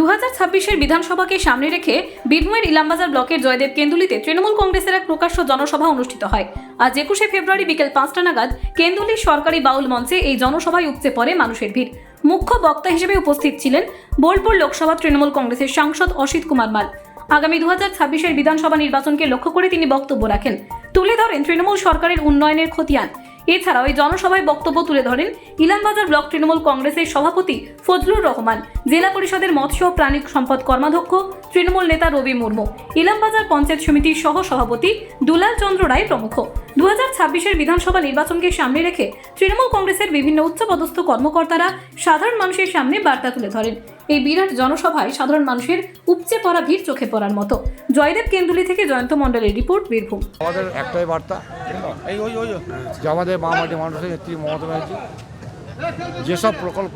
দু হাজার ছাব্বিশের বিধানসভাকে সামনে রেখে বীরভূমের ইলামবাজার ব্লকের জয়দেব কেন্দুলিতে তৃণমূল কংগ্রেসের এক প্রকাশ্য জনসভা অনুষ্ঠিত হয়। আজ একুশে ফেব্রুয়ারি বিকেল পাঁচটা নাগাদ কেন্দুলির সরকারি বাউল মঞ্চে এই জনসভায় উপচে পড়ে মানুষের ভিড়। মুখ্য বক্তা হিসেবে উপস্থিত ছিলেন বোলপুর লোকসভা তৃণমূল কংগ্রেসের সাংসদ অসিত কুমার মাল। আগামী দু হাজার ছাব্বিশের বিধানসভা নির্বাচনকে লক্ষ্য করে তিনি বক্তব্য রাখেন। তুলে ধরেন তৃণমূল সরকারের উন্নয়নের খতিয়ান। এছাড়াও এই জনসভায় বক্তব্য তুলে ধরেন ইলামবাজার ব্লক তৃণমূল কংগ্রেসের সভাপতি ফজলুর রহমান, জেলা পরিষদের মৎস্য ও প্রাণী সম্পদ কর্মাধ্যক্ষ তৃণমূল নেতা রবি মুর্মু, ইলামবাজার পঞ্চায়েত সমিতির সহ সভাপতি দুলাল চন্দ্র রায় প্রমুখ। দু হাজার ছাব্বিশের বিধানসভা নির্বাচনকে সামনে রেখে তৃণমূল কংগ্রেসের বিভিন্ন উচ্চপদস্থ কর্মকর্তারা সাধারণ মানুষের সামনে বার্তা তুলে ধরেন। এই বিরাট জনসভায় সাধারণ মানুষের উপচে পড়া ভিড় চোখে পড়ার মতো। জয়দেব কেন্দুলি থেকে জয়ন্ত মণ্ডলের রিপোর্ট বীরভূম। আমাদের একটাই বার্তা এই ওই ওই যে আমাদের মা মাটি মানুষের নেত্রী মমতা ব্যানার্জি যেসব প্রকল্প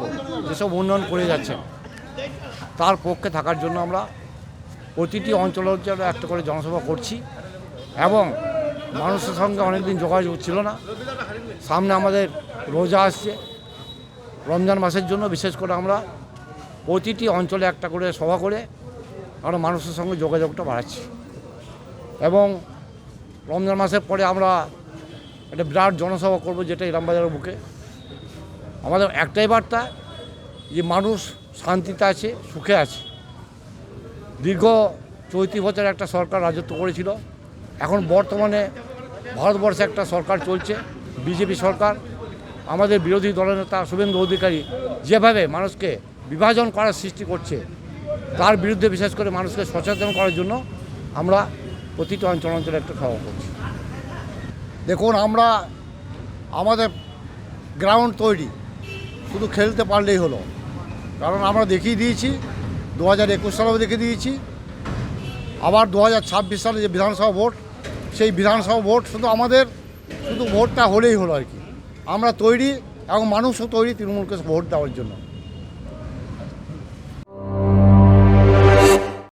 যেসব উন্নয়ন করে যাচ্ছেন তার পক্ষে থাকার জন্য আমরা প্রতিটি অঞ্চল অঞ্চলে একটা করে জনসভা করছি এবং মানুষের সঙ্গে অনেকদিন যোগাযোগ ছিল না। সামনে আমাদের রোজা আসছে। রমজান মাসের জন্য বিশেষ করে আমরা প্রতিটি অঞ্চলে একটা করে সভা করে আমরা মানুষের সঙ্গে যোগাযোগটা বাড়াচ্ছি। এবং রমজান মাসের পরে আমরা একটা বিরাট জনসভা করব যেটা ইরামবাজারের বুকে। আমাদের একটাই বার্তা, যে মানুষ শান্তিতে আছে, সুখে আছে। দীর্ঘ চৈতি বছর একটা সরকার রাজত্ব করেছিল। এখন বর্তমানে ভারতবর্ষে একটা সরকার চলছে, বিজেপি সরকার। আমাদের বিরোধী দলের নেতা শুভেন্দু অধিকারী যেভাবে মানুষকে বিভাজন করার সৃষ্টি করছে, তার বিরুদ্ধে বিশেষ করে মানুষকে সচেতন করার জন্য আমরা প্রতিটি অঞ্চল অঞ্চলে একটা সভা করছি। দেখুন, আমরা আমাদের গ্রাউন্ড তৈরি, শুধু খেলতে পারলেই হলো। কারণ আমরা দেখিয়ে দিয়েছি, দু হাজার একুশ সালেও দেখিয়ে দিয়েছি আবার দু হাজার ছাব্বিশ সালে যে বিধানসভা ভোট, সেই বিধানসভা ভোট শুধু আমাদের, শুধু ভোটটা হলেই হলো আর কি। আমরা তৈরি এবং মানুষও তৈরি তৃণমূলকে ভোট দেওয়ার জন্য।